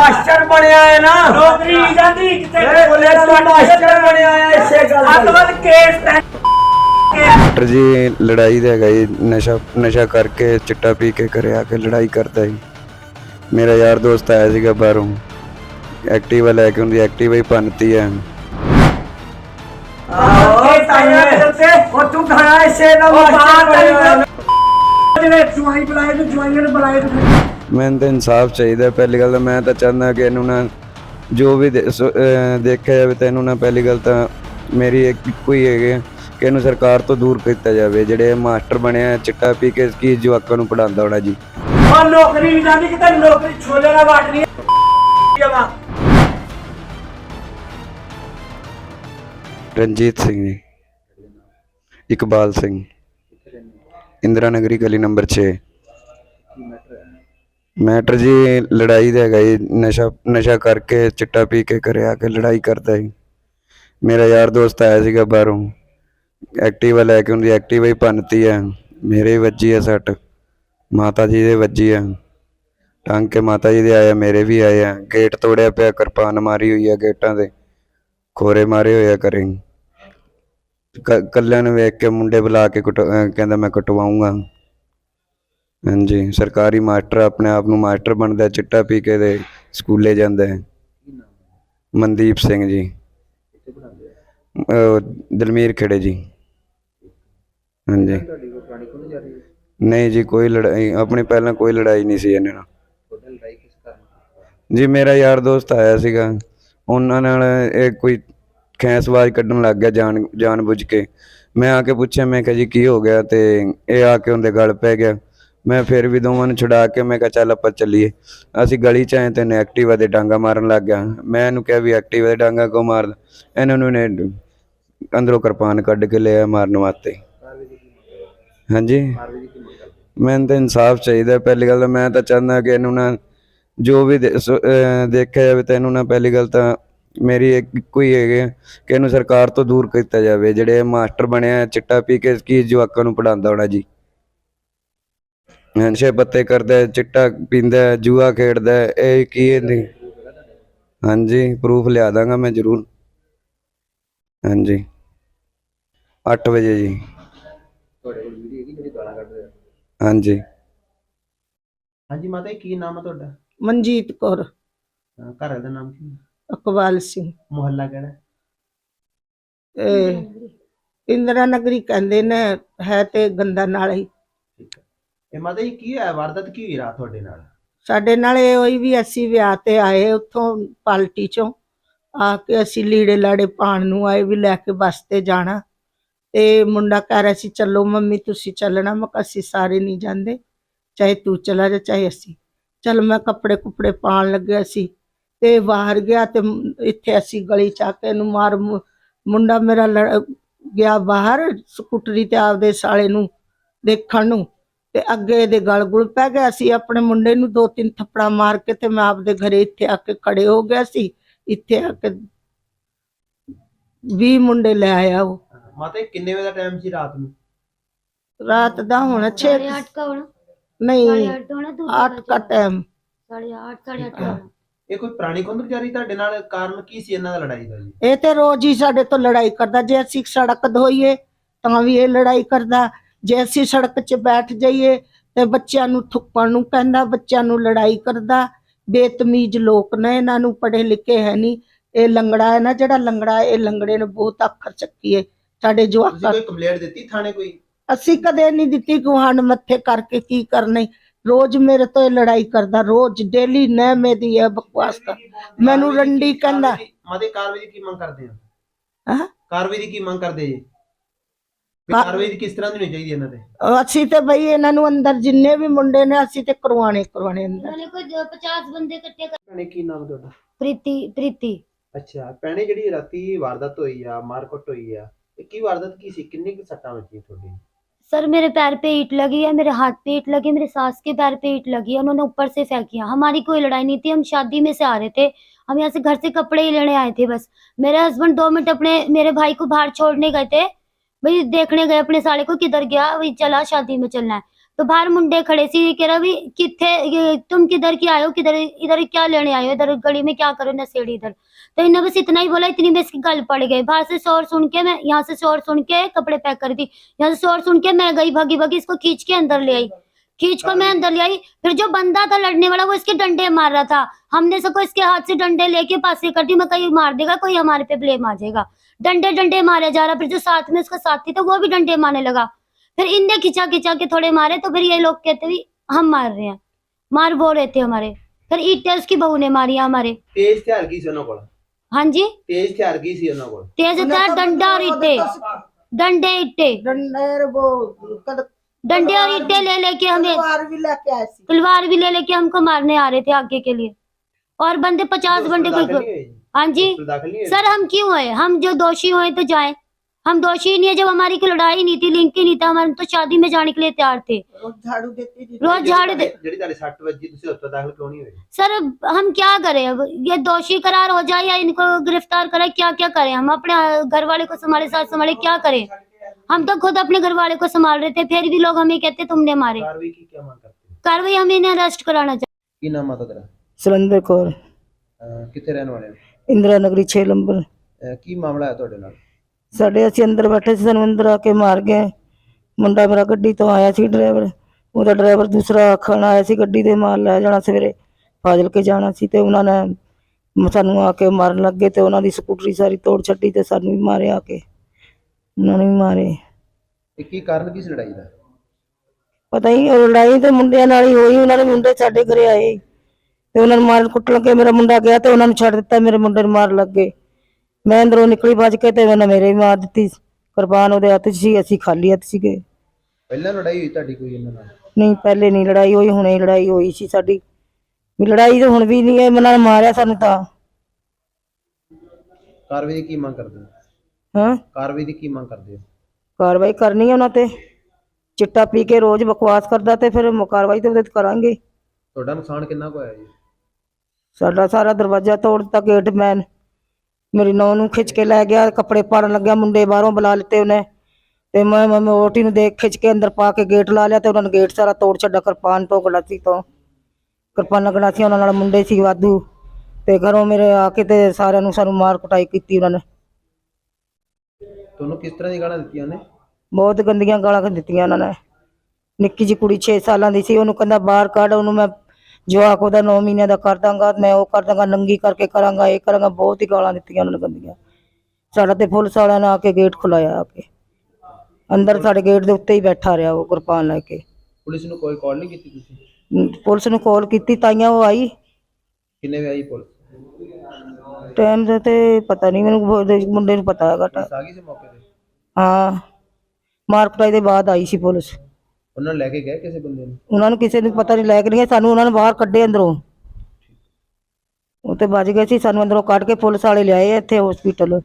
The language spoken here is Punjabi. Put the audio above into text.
ਮਾਸਟਰ ਬਣਿਆ ਹੈ ਨਾ। ਨੌਕਰੀ ਨਹੀਂ ਜਾਂਦੀ ਕਿਤੇ ਬੋਲੇ ਤੂੰ ਮਾਸਟਰ ਬਣਿਆ ਹੈ ਇਸੇ ਗੱਲ ਦਾ ਵੱਲ ਕੇਸ ਪੈ ਡਾਕਟਰ ਜੀ ਲੜਾਈ ਦਾ ਹੈਗਾ ਜੀ। ਨਸ਼ਾ ਨਸ਼ਾ ਕਰਕੇ ਚਿੱਟਾ ਪੀ ਕੇ ਘਰੇ ਆ ਕੇ ਲੜਾਈ ਕਰਦਾ ਜੀ। ਮੇਰਾ ਯਾਰ ਦੋਸਤ ਆਇਆ ਸੀਗਾ ਬਾਹਰੋਂ। ਐਕਟਿਵਾ ਲੈ ਕੇ ਉਹਦੀ ਐਕਟਿਵਾ ਹੀ ਭੰਨਤੀ ਹੈ। ਆਹੋ ਤਾਈਏ ਉਹ ਤੂੰ ਖਾਣਾ ਇਸੇ ਦਾ ਮਾਸਟਰ ਬਣਿਆ ਹੈ ਨਾ। ਜਿਹੜੇ ਜੁਆਈ ਬੁਲਾਏ ਤੇ ਜੁਆਈਆਂ ਨੂੰ ਬੁਲਾਏ ਤੇ ਮੈਨੂੰ ਤਾਂ ਇਨਸਾਫ ਚਾਹੀਦਾ। ਪਹਿਲੀ ਗੱਲ ਤਾਂ ਮੈਂ ਤਾਂ ਚਾਹੁੰਦਾ ਕਿ ਇਹਨੂੰ ਨਾ ਜੋ ਵੀ ਦੇ- ਸੋ- ਅਹ ਦੇਖਿਆ ਜਾਵੇ ਤਾਂ ਇਹਨੂੰ ਨਾ ਪਹਿਲੀ ਗੱਲ ਤਾਂ ਮੇਰੀ ਇੱਕ ਇੱਕੋ ਹੀ ਹੈਗੀ ਹੈ ਕਿ ਇਹਨੂੰ ਸਰਕਾਰ ਤੋਂ ਦੂਰ ਕੀਤਾ ਜਾਵੇ। ਜਿਹੜੇ ਮਾਸਟਰ ਬਣਿਆ ਚਿੱਟਾ ਪੀ ਕੇ ਕੀ ਜਵਾਕਾਂ ਨੂੰ ਪੜਾਉਂਦਾ ਹੋਣਾ ਜੀ। ਉਹ ਨੌਕਰੀ ਨਹੀਂ ਜਾਂਦੀ ਕਿਤੇ ਨੌਕਰੀ ਛੋਲੇ ਨਾਲ ਵਾਟਣੀ ਜਮਾ ਰਣਜੀਤ ਸਿੰਘ ਜੀ ਇਕਬਾਲ ਸਿੰਘ ਇੰਦਰਾ ਨਗਰੀ ਗਲੀ ਨੰਬਰ 6 ਮੈਟਰ ਜੀ, ਲੜਾਈ ਦਾ ਹੈਗਾ ਜੀ। ਨਸ਼ਾ ਨਸ਼ਾ ਕਰਕੇ ਚਿੱਟਾ ਪੀ ਕੇ ਘਰੇ ਆ ਕੇ ਲੜਾਈ ਕਰਦਾ ਜੀ। ਮੇਰਾ ਯਾਰ ਦੋਸਤ ਆਇਆ ਸੀਗਾ ਬਾਹਰੋਂ। ਐਕਟਿਵਾ ਲੈ ਕੇ ਉਹਦੀ ਐਕਟਿਵਾ ਹੀ ਭੰਨਤੀ ਹੈ ਮੇਰੇ ਹੀ ਵੱਜੀ ਆ ਸੱਟ। ਮਾਤਾ ਜੀ ਦੇ ਵੱਜੀ ਆ। ਟੰਗ ਕੇ ਮਾਤਾ ਜੀ ਦੇ ਆਇਆ, ਮੇਰੇ ਵੀ ਆਏ ਆ। ਗੇਟ ਤੋੜਿਆ ਪਿਆ, ਕਿਰਪਾਨ ਮਾਰੀ ਹੋਈ ਆ ਗੇਟਾਂ ਦੇ ਖੋਰੇ ਮਾਰੇ ਹੋਏ ਆ ਕਰੇ ਕੱਲਿਆਂ ਨੂੰ ਵੇਖ ਕੇ ਮੁੰਡੇ ਬੁਲਾ ਕੇ ਕੁੱਟ- ਕਹਿੰਦਾ ਮੈਂ ਕਟਵਾਉਂਗਾ ਹਾਂਜੀ ਸਰਕਾਰੀ ਮਾਸਟਰ ਆਪਣੇ ਆਪ ਨੂੰ ਮਾਸਟਰ ਬਣਦਾ ਚਿੱਟਾ ਪੀ ਕੇ ਦੇ ਸਕੂਲੇ ਜਾਂਦਾ ਹੈ। ਮਨਦੀਪ ਸਿੰਘ ਜੀ। ਅਹ ਦਲਮੀਰ ਖੇੜੇ ਜੀ। ਹਾਂਜੀ। ਨਹੀਂ ਜੀ ਕੋਈ ਲੜਾਈ ਆਪਣੀ ਪਹਿਲਾਂ ਕੋਈ ਲੜਾਈ ਨਹੀਂ ਸੀ ਇਹਨਾਂ ਨਾਲ। ਜੀ ਮੇਰਾ ਯਾਰ ਦੋਸਤ ਆਇਆ ਸੀਗਾ। ਉਹਨਾਂ ਨਾਲ ਇਹ ਕੋਈ ਖੈਸਵਾਜ ਕੱਢਣ ਲੱਗ ਗਿਆ ਜਾਣ ਜਾਣ ਬੁੱਝ ਕੇ। ਮੈਂ ਆ ਕੇ ਪੁੱਛਿਆ ਮੈਂ ਕਿਹਾ ਜੀ ਕੀ ਹੋ ਗਿਆ? ਤੇ ਇਹ ਆ ਕੇ ਉਹਦੇ ਗਲ ਪੈ ਗਿਆ। ਮੈਂ ਫਿਰ ਵੀ ਦੋਵਾਂ ਨੂੰ ਛੁਡਾ ਕੇ ਮੈਂ ਕਿਹਾ ਚੱਲ ਆਪਾਂ ਚੱਲੀਏ। ਅਸੀਂ ਗਲੀ ਚ ਆਏ ਤੇ ਨੇ ਐਕਟਿਵਾ ਦੇ ਡਾਂਗਾ ਮਾਰਨ ਲੱਗ ਗਿਆ। ਮੈਂ ਇਹਨੂੰ ਕਿਹਾ ਵੀ ਐਕਟਿਵਾ ਦੇ ਡਾਂਗਾ ਕਿਉਂ ਮਾਰਦਾ ਇਹਨਾਂ ਨੂੰ ਨੇ ਅੰਦਰੋਂ ਕਿਰਪਾਨ ਕੱਢ ਕੇ ਲਿਆ ਮਾਰਨ ਵਾਸਤੇ। ਹਾਂਜੀ। ਮੈਨੂੰ ਤਾਂ ਇਨਸਾਫ ਚਾਹੀਦਾ ਪਹਿਲੀ ਗੱਲ ਤਾਂ ਮੈਂ ਤਾਂ ਚਾਹੁੰਦਾ ਕਿ ਇਹਨੂੰ ਨਾ ਜੋ ਵੀ ਦੇਖਿਆ ਜਾਵੇ ਤਾਂ ਇਹਨੂੰ ਨਾ ਪਹਿਲੀ ਗੱਲ ਤਾਂ ਮੇਰੀ ਇੱਕੋ ਹੀ ਹੈਗੀ ਹੈ ਕਿ ਇਹਨੂੰ ਸਰਕਾਰ ਤੋਂ ਦੂਰ ਕੀਤਾ ਜਾਵੇ। ਜਿਹੜੇ ਮਾਸਟਰ ਬਣਿਆ, ਚਿੱਟਾ ਪੀ ਕੇ ਕੀ ਜਵਾਕਾਂ ਨੂੰ ਪੜਾਉਂਦਾ ਹੋਣਾ ਜੀ। ਨਸ਼ੇ ਪੱਤੇ ਕਰਦਾ ਚਿੱਟਾ ਪੀਂਦਾ ਜੂਆ ਖੇਡਦਾ ਇਹ ਕੀ ਇਹ ਨਹੀਂ ਹਾਂਜੀ ਪ੍ਰੂਫ ਲਿਆ ਦਾਂਗਾ ਮੈਂ ਜ਼ਰੂਰ। ਹਾਂਜੀ। 8 ਵਜੇ ਜੀ। ਹਾਂਜੀ। ਹਾਂਜੀ ਮਾਤਾ ਜੀ, ਕੀ ਨਾਮ ਹੈ ਤੁਹਾਡਾ? ਮਨਜੀਤ ਕੌਰ। ਅਹ ਘਰ ਦਾ ਨਾਮ ਕੀ ਹੈ? ਅਕਬਾਲ ਸਿੰਘ। ਮੁਹੱਲਾ ਕਿਹੜਾ ਹੈ? ਇਹ ਇੰਦਰਾ ਨਗਰੀ ਕਹਿੰਦੇ ਨੇ ਹੈ ਤੇ ਗੰਦਾ ਨਾਲ ਹੈ। ਇਹ ਮਾਤਾ ਜੀ ਕੀ ਹੈ ਵਾਰਦਾਤ ਕੀ ਹੋਈ ਰਾਤ ਤੁਹਾਡੇ ਨਾਲ? ਸਾਡੇ ਨਾਲ ਇਹ ਹੋਈ ਵੀ ਅਸੀਂ ਵਿਆਹ ਤੇ ਆਏ ਉੱਥੋਂ ਪਾਲਟੀ ਚੋਂ, ਆ ਕੇ ਅਸੀਂ ਲੀੜੇ ਲਾੜੇ ਪਾਣ ਨੂੰ ਆਏ ਵੀ ਲੈ ਕੇ ਬੱਸ ਤੇ ਜਾਣਾ। ਤੇ ਮੁੰਡਾ ਕਹਿ ਰਿਹਾ ਸੀ, ਚੱਲੋ ਮੰਮੀ, ਤੁਸੀਂ ਚੱਲਣਾ। ਮੈਂ ਕਿਹਾ, ਅਸੀਂ ਸਾਰੇ ਨਹੀਂ ਜਾਂਦੇ, ਚਾਹੇ ਤੂੰ ਚਲਾ ਜਾ, ਚਾਹੇ ਅਸੀਂ। ਚੱਲ ਮੈਂ ਕੱਪੜੇ ਕੁਪੜੇ ਪਾਣ ਲੱਗਿਆ ਸੀ ਤੇ ਬਾਹਰ ਗਿਆ ਤੇ ਮ- ਇੱਥੇ ਅਸੀਂ ਗਲੀ ਚ ਆ ਕੇ ਇਹਨੂੰ ਮਾਰ ਮੁੰਡਾ ਮੇਰਾ ਲੜ- ਗਿਆ ਬਾਹਰ ਸਕੂਟਰੀ ਤੇ ਆਪਦੇ ਸਾਲੇ ਨੂੰ ਦੇਖਣ ਨੂੰ। ਤੇ ਅੱਗੇ ਇਹਦੇ ਗਲ ਗੁਲ ਪੈ ਗਿਆ ਸੀ। ਆਪਣੇ ਮੁੰਡੇ ਨੂੰ ਦੋ ਤਿੰਨ ਥੱਪੜਾ ਮਾਰ ਕੇ ਤੇ ਮੈਂ ਆਪਦੇ ਘਰੇ ਇੱਥੇ ਆ ਕੇ ਖੜੇ ਹੋ ਗਿਆ ਸੀ। ਇੱਥੇ ਆ ਕੇ 20 ਮੁੰਡੇ ਲੈ ਆਇਆ ਉਹ। ਮਾਤੇ ਕਿੰਨੇ ਵਜੇ ਦਾ ਟਾਈਮ ਸੀ ਰਾਤ ਨੂੰ? ਰਾਤ ਦਾ ਹੁਣ 6 8 ਕਾ ਹੋਣਾ। ਨਹੀਂ 8 ਦਾ ਟਾਈਮ 8:30 ਇਹ ਕੋਈ ਪੁਰਾਣੀ ਕੁੰਦ ਵਿਚਾਰੀ ਤੁਹਾਡੇ ਨਾਲ? ਕਾਰਨ ਕੀ ਸੀ ਇਹਨਾਂ ਦਾ ਲੜਾਈ ਦਾ ਇਹ ਤੇ ਰੋਜ਼ ਹੀ ਸਾਡੇ ਤੋਂ ਲੜਾਈ ਕਰਦਾ। ਜੇ ਅਸੀਂ ਸੜਕ ਧੋਈਏ ਤਾਂ ਵੀ ਇਹ ਲੜਾਈ ਕਰਦਾ। ਜੇ ਅਸੀਂ ਸੜਕ 'ਚ ਬੈਠ ਜਾਈਏ ਤੇ ਬੱਚਿਆਂ ਨੂੰ ਥੁੱਕਣ ਨੂੰ ਕਹਿੰਦਾ ਬੱਚਿਆਂ ਨੂੰ ਲੜਾਈ ਕਰਦਾ। ਬੇਤਮੀਜ਼ ਲੋਕ ਨੇ ਇਹਨਾਂ ਨੂੰ ਪੜ੍ਹੇ ਲਿਖੇ ਹੈ ਨਹੀਂ। ਇਹ ਲੰਗੜਾ ਹੈ ਨਾ ਜਿਹੜਾ ਲੰਗੜਾ ਇਹ ਲੰਗੜੇ ਨੇ ਬਹੁਤ ਅੱਖਰ ਚੱਕੀ ਹੈ ਸਾਡੇ ਤੁਸੀਂ ਜਵਾਕਾਂ ਕੋਈ ਕੰਪਲੇਂਟ ਦਿੱਤੀ ਥਾਣੇ ਕੋਈ? ਅਸੀਂ ਕਦੇ ਨਹੀਂ ਦਿੱਤੀ ਗੁਹਾਨ ਮੱਥੇ ਕਰਕੇ ਕੀ ਕਰਨੇ। ਰੋਜ਼ ਮੇਰੇ ਤੋਂ ਇਹ ਲੜਾਈ ਕਰਦਾ ਰੋਜ਼ ਡੇਲੀ ਨੇ ਮੇਦੀ ਹੈ ਬਕਵਾਸ ਕਰ। ਮੈਨੂੰ ਰੰਡੀ ਕਹਿੰਦਾ ਕਾਰਵਾਈ ਦੀ- ਮਾਤਾ ਜੀ, ਕਾਰਵਾਈ ਦੀ ਕੀ ਮੰਗ ਕਰਦੇ ਆ ਹਾਂ? ਕਾਰਵਾਈ ਦੀ ਕੀ ਮੰਗ ਕਰਦੇ ਜੀ? ਕਾਰਵਾਈ ਦੀ ਕਿਸ ਤਰ੍ਹਾਂ ਦੀ ਹੋਣੀ ਚਾਹੀਦੀ ਇਹਨਾਂ ਤੇ ਅਸੀਂ ਤੇ ਬਈ ਇਹਨਾਂ ਨੂੰ ਅੰਦਰ ਜਿੰਨੇ ਵੀ ਮੁੰਡੇ ਨੇ ਅਸੀਂ ਤੇ ਕਰਵਾਣੇ ਕਰਵਾਣੇ ਅੰਦਰ मैंने कोई पचास बंदे इकट्ठे कर ਭੈਣੇ ਕੀ ਨਾਮ ਤੁਹਾਡਾ प्रीति प्रीति ਅੱਛਾ ਭੈਣੇ ਜਿਹੜੀ ਰਾਤੀ ਵਾਰਦਾਤ ਹੋਈ ਆ ਮਾਰਕਟ ਹੋਈ ਆ ਇਹ ਕੀ ਵਾਰਦਾਤ ਕੀ ਸੀ ਕਿੰਨੀ ਕੁ ਸੱਟਾਂ ਵੱਜੀਆਂ ਤੁਹਾਡੀ सर मेरे पैर पे ईंट लगी है मेरे हाथ पे ईंट लगी मेरे सास के पैर पे ईंट लगी है उन्होंने ऊपर से फेंकिया हमारी कोई लड़ाई नहीं थी हम शादी में से आ रहे थे हम यहाँ से घर से कपड़े ही लेने आए थे बस मेरे हस्बैंड दो मिनट अपने मेरे भाई को बाहर छोड़ने गए थे भाई देखने गए अपने साले को किधर गया वही चला शादी में चलना है तो बाहर मुंडे खड़े सी कह रहा भी किथे ये तुम किधर की आए हो किधर इधर क्या लेने आए हो इधर गली में क्या करो नशेड़ी इधर तो इन्हें बस इतना ही बोला इतनी में इसकी गल पड़ गई बाहर से शोर सुन के मैं यहाँ से शोर सुन के कपड़े पैक कर दी यहाँ से शोर सुन के मैं गई भागी भागी इसको खींच के अंदर ले आई खींच कर मैं अंदर ले आई फिर जो बंदा था लड़ने वाला वो इसके डंडे मार रहा था हमने सबको इसके हाथ से डंडे लेके पासे कर दी मैं कहीं मार देगा कोई हमारे पे ब्लेम आ जाएगा डंडे डंडे मारे जा रहा फिर जो साथ में उसका साथी था वो भी डंडे मारने लगा फिर इनने खिंचा खिंचा के थोड़े मारे तो फिर ये लोग कहते भी हम मार रहे हैं मार वो रहे थे हमारे फिर ईटे उसकी बहू ने मारी हमारे ਤੇਜ਼ ਹਥਿਆਰ ਕੀ ਸੀ ਉਹਨਾਂ ਕੋਲ हाँ जी ਤੇਜ਼ ਹਥਿਆਰ ਕੀ ਸੀ ਉਹਨਾਂ ਕੋਲ तेज उन्हें था तो डंडा और ईटे डंडे ईटे ਡੰਡੇਰ वो कद डंडे और ईटे ले लेके हमें तलवार भी ले लेके हमको मारने आ रहे थे आगे के लिए। और बंदे पचास बंदे कोई हाँ जी। सर हम क्यों आए हम जो दोषी हुए तो जाए। हम दोषी नहीं है जब हमारी कोई लड़ाई नहीं थी लिंक ही नहीं था हमारे तो शादी में जाने के लिए तैयार थे। रोज झाड़ू दे सर हम क्या करें? अब ये दोषी करार हो जाए या इनको गिरफ़्तार करे क्या क्या करें? हम अपने घर वाले को संभाले साथ संभाले क्या करें? हम तो खुद अपने घर वाले को संभाल रहे थे फिर भी लोग हमें कहते तुमने मारे ਕਾਰਵਾਈ ਕੀ ਕੀ ਮੰਗ ਕਰਦੇ ਹੋ कार्रवाई हमें इन्हें अरेस्ट कराना चाहिए ਕੀ ਨਾਮ ਆ ਤੁਹਾਡਾ ਸੁਰਿੰਦਰ ਕੌਰ ਅਹ ਕਿੱਥੇ ਰਹਿਣ ਵਾਲੇ ਹੋ ਇੰਦਰਾ ਨਗਰੀ 6 ਨੰਬਰ ਅਹ ਕੀ ਮਾਮਲਾ ਹੈ ਤੁਹਾਡੇ ਨਾਲ ਸਾਡੇ ਅਸੀਂ ਅੰਦਰ ਬੈਠੇ ਸੀ ਸਾਨੂੰ ਅੰਦਰ ਆ ਕੇ ਮਾਰ ਗਏ ਮੁੰਡਾ ਮੇਰਾ ਗੱਡੀ ਤੋਂ ਆਇਆ ਸੀ ਡਰਾਈਵਰ ਉਹਦਾ ਡਰਾਈਵਰ ਦੂਸਰਾ ਆਖਣ ਆਇਆ ਸੀ ਗੱਡੀ ਦੇ ਮਾਲ ਲੈ ਜਾਣਾ ਸਵੇਰੇ ਫਾਜ਼ਿਲ ਕੇ ਜਾਣਾ ਸੀ ਤੇ ਉਹਨਾਂ ਨੇ ਮ- ਸਾਨੂੰ ਆ ਕੇ ਮਾਰਨ ਲੱਗੇ ਤੇ ਉਹਨਾਂ ਦੀ ਸਕੂਟਰੀ ਸਾਰੀ ਤੋੜ ਛੱਡੀ ਤੇ ਸਾਨੂੰ ਵੀ ਮਾਰਿਆ ਆ ਕੇ ਉਹਨਾਂ ਨੇ ਵੀ ਮਾਰੇ। ਇਹ ਕੀ ਕਾਰਨ ਕੀ ਸੀ ਲੜਾਈ ਦਾ? ਪਤਾ ਹੀ ਉਹ ਲੜਾਈ ਤੇ ਮੁੰਡਿਆਂ ਨਾਲ ਹੀ ਹੋਈ ਉਹਨਾਂ ਦੇ ਮੁੰਡੇ ਸਾਡੇ ਘਰੇ ਆਏ। ਤੇ ਉਹਨਾਂ ਨੂੰ ਮਾਰਨ ਕੁੱਟਣ ਲੱਗੇ ਮੇਰਾ ਮੁੰਡਾ ਗਿਆ ਤੇ ਉਹਨਾਂ ਨੂੰ ਛੱਡ ਦਿੱਤਾ ਮੇਰੇ ਮੁੰਡੇ ਨੂੰ ਮਾਰ ਲੱਗੇ। ਮੈਂ ਅੰਦਰੋਂ ਨਿਕਲੀ ਭੱਜ ਕੇ ਤੇ ਉਹਨਾਂ ਮੇਰੇ ਵੀ ਮਾਰ ਦਿੱਤੀ। ਕੁਰਬਾਨ ਉਹਦੇ ਹੱਥ 'ਚ ਸੀ ਅਸੀਂ ਖਾਲੀ ਹੱਥ ਸੀਗੇ। ਪਹਿਲਾਂ ਲੜਾਈ ਹੋਈ ਤੁਹਾਡੀ ਕੋਈ ਇਹਨਾਂ ਨਾਲ? ਨਹੀਂ ਪਹਿਲੇ ਨਹੀਂ ਲੜਾਈ ਹੋਈ ਹੁਣੇ ਹੀ ਲੜਾਈ ਹੋਈ ਸੀ ਸਾਡੀ। ਵੀ ਲੜਾਈ ਤਾਂ ਹੁਣ ਵੀ ਨਹੀਂ ਹੈ ਇਹਨਾਂ ਨੇ ਮਾਰਿਆ ਸਾਨੂੰ ਤਾਂ। ਕਾਰਵਾਈ ਦੀ ਕੀ ਮੰਗ ਕਰਦੇ ਹੋ? ਹਾਂ। ਕਾਰਵਾਈ ਦੀ ਕੀ ਮੰਗ ਕਰਦੇ ਹੋ? ਕਾਰਵਾਈ ਕਰਨੀ ਹੈ ਉਹਨਾਂ ਤੇ। ਚਿੱਟਾ ਪੀ ਕੇ ਰੋਜ਼ ਬਕਵਾਸ ਕਰਦਾ ਤੇ ਫਿਰ ਮ- ਕਾਰਵਾਈ ਤੇ ਉਹਦੇ ਤੇ ਕਰਾਂਗੇ। ਤੁਹਾਡਾ ਨੁਕਸਾਨ ਕਿੰਨਾ ਕੁ ਹੋਇਆ ਜੀ? ਸਾਡਾ ਸਾਰਾ ਦਰਵਾਜ਼ਾ ਤੋੜ ਦਿੱਤਾ ਗੇਟਮੈਨ ਮੇਰੀ ਨੌਂ ਨੂੰ ਖਿੱਚ ਕੇ ਲੈ ਗਿਆ ਕੱਪੜੇ ਪਾੜਨ ਲੱਗਿਆ ਮੁੰਡੇ ਬਾਹਰੋਂ ਬੁਲਾ ਲਿੱਤੇ ਉਹਨੇ। ਤੇ ਮੈਂ ਮੈਂ ਮੈਂ ਵਹੁਟੀ ਨੂੰ ਦੇਖ ਖਿੱਚ ਕੇ ਅੰਦਰ ਪਾ ਕੇ ਗੇਟ ਲਾ ਲਿਆ ਤੇ ਉਹਨਾਂ ਨੇ ਗੇਟ ਸਾਰਾ ਤੋੜ ਛੱਡਾ ਕਿਰਪਾਨ ਤੋਂ ਗੜਾਸੀ ਤੋਂ। ਕਿਰਪਾਨਾਂ ਗੜਾਸੀ ਉਹਨਾਂ ਨਾਲ ਮੁੰਡੇ ਸੀ ਵਾਧੂ। ਤੇ ਘਰੋਂ ਮੇਰੇ ਆ ਕੇ ਤੇ ਸਾਰਿਆਂ ਨੂੰ ਸਾਨੂੰ ਮਾਰ ਕੁਟਾਈ ਕੀਤੀ ਉਹਨਾਂ ਨੇ। ਤੁਹਾਨੂੰ ਕਿਸ ਤਰ੍ਹਾਂ ਦੀ ਗਾਲਾਂ ਦਿੱਤੀਆਂ ਨੇ ਬਹੁਤ ਗੰਦੀਆਂ ਗਾਲਾਂ ਦਿੱਤੀਆਂ ਉਹਨਾਂ ਨੇ। ਨਿੱਕੀ ਜੀ ਕੁੜੀ 6 ਸਾਲਾਂ ਦੀ ਸੀ ਉਹਨੂੰ ਕਹਿੰਦਾ ਬਾਹਰ ਕੱਢ ਉਹਨੂੰ ਮੈਂ ਜਵਾਕ ਉਹਦਾ 9 ਮਹੀਨਿਆਂ ਦਾ ਕਰ ਦਾਂਗਾ ਮੈਂ ਉਹ ਕਰ ਦਾਂਗਾ ਨੰਗੀ ਕਰਕੇ ਕਰਾਂਗਾ ਇਹ ਕਰਾਂਗਾ ਬਹੁਤ ਹੀ ਗਾਲਾਂ ਦਿੱਤੀਆਂ ਉਹਨਾਂ ਨੇ ਗੰਦੀਆਂ। ਸਾਡਾ ਤੇ ਪੁਲਿਸ ਵਾਲਿਆਂ ਨੇ ਆ ਕੇ ਗੇਟ ਖੁਲਾਇਆ ਆ ਕੇ। ਅੰਦਰ ਸਾਡੇ ਗੇਟ ਦੇ ਉੱਤੇ ਹੀ ਬੈਠਾ ਰਿਹਾ ਉਹ ਕੁਰਬਾਨ ਲੈ ਕੇ। ਪੁਲਿਸ ਨੂੰ ਕੋਈ ਕਾਲ ਨਹੀਂ ਕੀਤੀ ਤੁਸੀਂ? ਪੁਲਿਸ ਨੂੰ ਕਾਲ ਕੀਤੀ ਤਾਈਆਂ ਉਹ ਆਈ। ਕਿੰਨੇ ਵਜੇ ਆਈ ਪੁਲਿਸ? ਟਾਈਮ ਦਾ ਤੇ ਪਤਾ ਨਹੀਂ ਮੈਨੂੰ ਮੁੰਡੇ ਨੂੰ ਪਤਾ ਹੈਗਾ ਟਾ- ਆ ਗਈ ਸੀ ਮੌਕੇ ਤੇ? ਹਾਂ। ਮਾਰ ਕੁਟਾਈ ਦੇ ਬਾਅਦ ਆਈ ਸੀ ਪੁਲਿਸ। ਉਹਨਾਂ ਨੂੰ ਲੈ ਕੇ ਗਏ ਕਿਸੇ ਬੰਦੇ ਨੂੰ? ਉਹਨਾਂ ਨੂੰ ਕਿਸੇ ਨੂੰ ਪਤਾ ਨਹੀਂ ਲੈ ਕੇ ਨਹੀਂ ਗਏ, ਸਾਨੂੰ ਉਹਨਾਂ ਨੇ ਬਾਹਰ ਕੱਢੇ ਅੰਦਰੋਂ। ਉਹ ਤੇ ਵੱਜ ਗਏ ਸੀ ਸਾਨੂੰ ਅੰਦਰੋਂ ਕੱਢ ਕੇ ਪੁਲਿਸ ਵਾਲੇ ਲਿਆਏ ਇੱਥੇ ਹਸਪੀਟਲ